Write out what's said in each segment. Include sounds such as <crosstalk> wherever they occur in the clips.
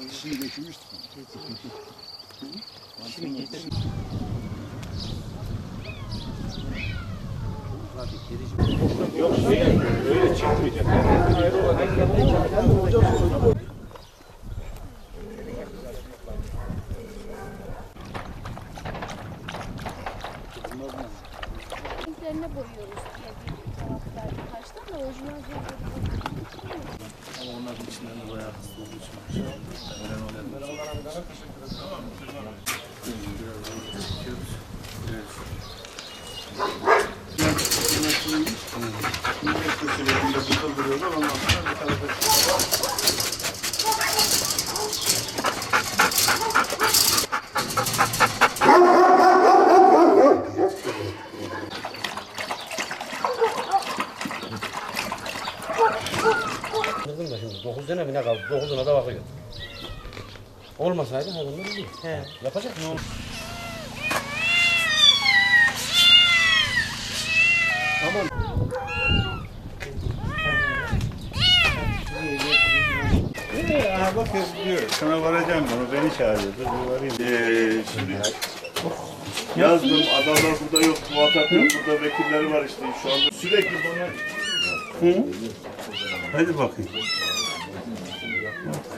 Dişiyi geçirmiştik. Yok şey öyle çıkmayacak. Renklerine boyuyoruz diye bir cevap verdi kaçtan da orijinal Ama onların içinden de bayağı hızlı olduğu için. Önemli olan Kırdım da şimdi 9 sene mi ne kaldı? 9'una da bakıyor. Olmasaydı hayvanlar iyi. He. Yapacak ne olur? Aha bak diyor. Sana varacağım bunu. Beni çağırıyor. Dur bir varayım. Ee, şimdi yazdım adamlar burada yok, muhatap yok, burada vekilleri var işte şu anda sürekli bana Hadi bakayım.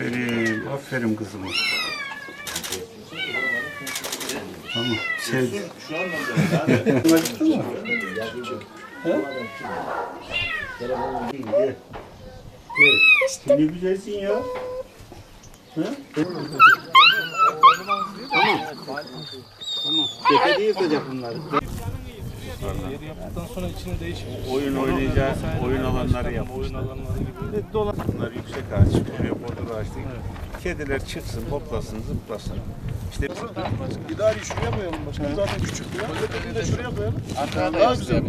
Aferin. Aferin kızıma. Tamam. Yani Acıktı mı? Ne güzelsin ya. Tepede yıkacak bunları. Yeri yaptıktan sonra içine değişmiyor. Oyun oynayacağı oyun alanları yapmış. Oyun alanları gibi. Dolanlar yüksek ağaç, bodur ağaç değil. Kediler çıksın, hoplasın, zıplasın. İşte İdari şuraya koyalım başkanım. Zaten küçük ya. Öteki de şuraya koyalım. Arkada Daha güzel.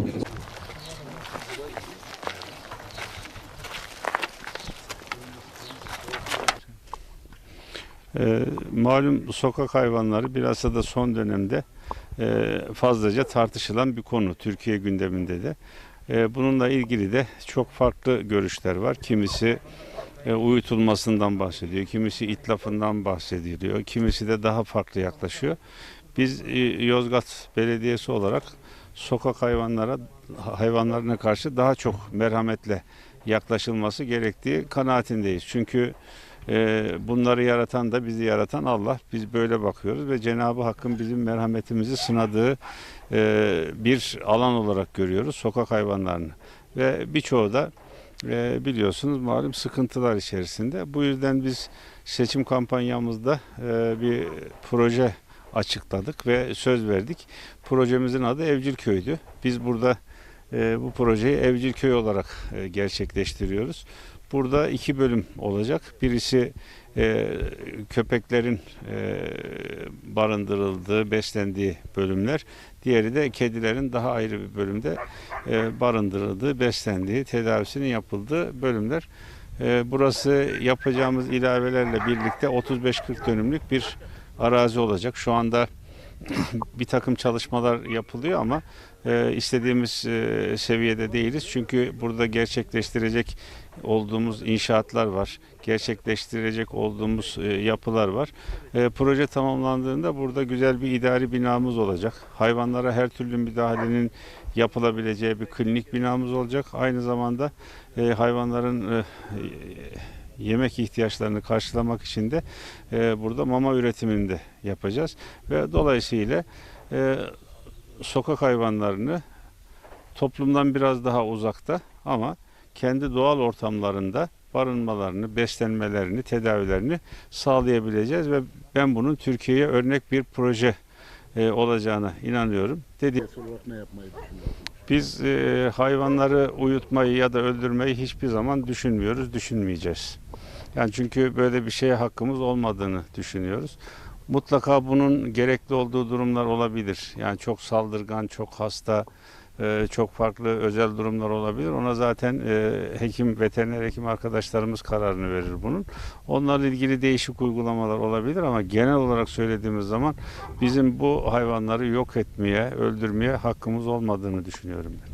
Ee, malum sokak hayvanları bilhassa da son dönemde e, fazlaca tartışılan bir konu Türkiye gündeminde de. E, bununla ilgili de çok farklı görüşler var. Kimisi e, uyutulmasından bahsediyor, kimisi itlafından bahsediliyor, kimisi de daha farklı yaklaşıyor. Biz e, Yozgat Belediyesi olarak sokak hayvanlara hayvanlarına karşı daha çok merhametle yaklaşılması gerektiği kanaatindeyiz. Çünkü ee, bunları yaratan da bizi yaratan Allah. Biz böyle bakıyoruz ve Cenab-ı Hakk'ın bizim merhametimizi sınadığı e, bir alan olarak görüyoruz sokak hayvanlarını. Ve birçoğu da e, biliyorsunuz malum sıkıntılar içerisinde. Bu yüzden biz seçim kampanyamızda e, bir proje açıkladık ve söz verdik. Projemizin adı Evcil Köy'dü. Biz burada e, bu projeyi Evcil Köy olarak e, gerçekleştiriyoruz. Burada iki bölüm olacak. Birisi e, köpeklerin e, barındırıldığı, beslendiği bölümler. Diğeri de kedilerin daha ayrı bir bölümde e, barındırıldığı, beslendiği, tedavisinin yapıldığı bölümler. E, burası yapacağımız ilavelerle birlikte 35-40 dönümlük bir arazi olacak. Şu anda <laughs> bir takım çalışmalar yapılıyor ama e, istediğimiz e, seviyede değiliz. Çünkü burada gerçekleştirecek olduğumuz inşaatlar var. Gerçekleştirecek olduğumuz e, yapılar var. E, proje tamamlandığında burada güzel bir idari binamız olacak. Hayvanlara her türlü müdahalenin yapılabileceği bir klinik binamız olacak. Aynı zamanda e, hayvanların e, yemek ihtiyaçlarını karşılamak için de e, burada mama üretimini de yapacağız ve dolayısıyla e, sokak hayvanlarını toplumdan biraz daha uzakta ama kendi doğal ortamlarında barınmalarını, beslenmelerini, tedavilerini sağlayabileceğiz ve ben bunun Türkiye'ye örnek bir proje e, olacağına inanıyorum. Dedi ne yapmayı biz e, hayvanları uyutmayı ya da öldürmeyi hiçbir zaman düşünmüyoruz, düşünmeyeceğiz. Yani çünkü böyle bir şeye hakkımız olmadığını düşünüyoruz. Mutlaka bunun gerekli olduğu durumlar olabilir. Yani çok saldırgan, çok hasta, e, çok farklı özel durumlar olabilir. Ona zaten e, hekim, veteriner hekim arkadaşlarımız kararını verir bunun. Onlarla ilgili değişik uygulamalar olabilir ama genel olarak söylediğimiz zaman bizim bu hayvanları yok etmeye, öldürmeye hakkımız olmadığını düşünüyorum ben.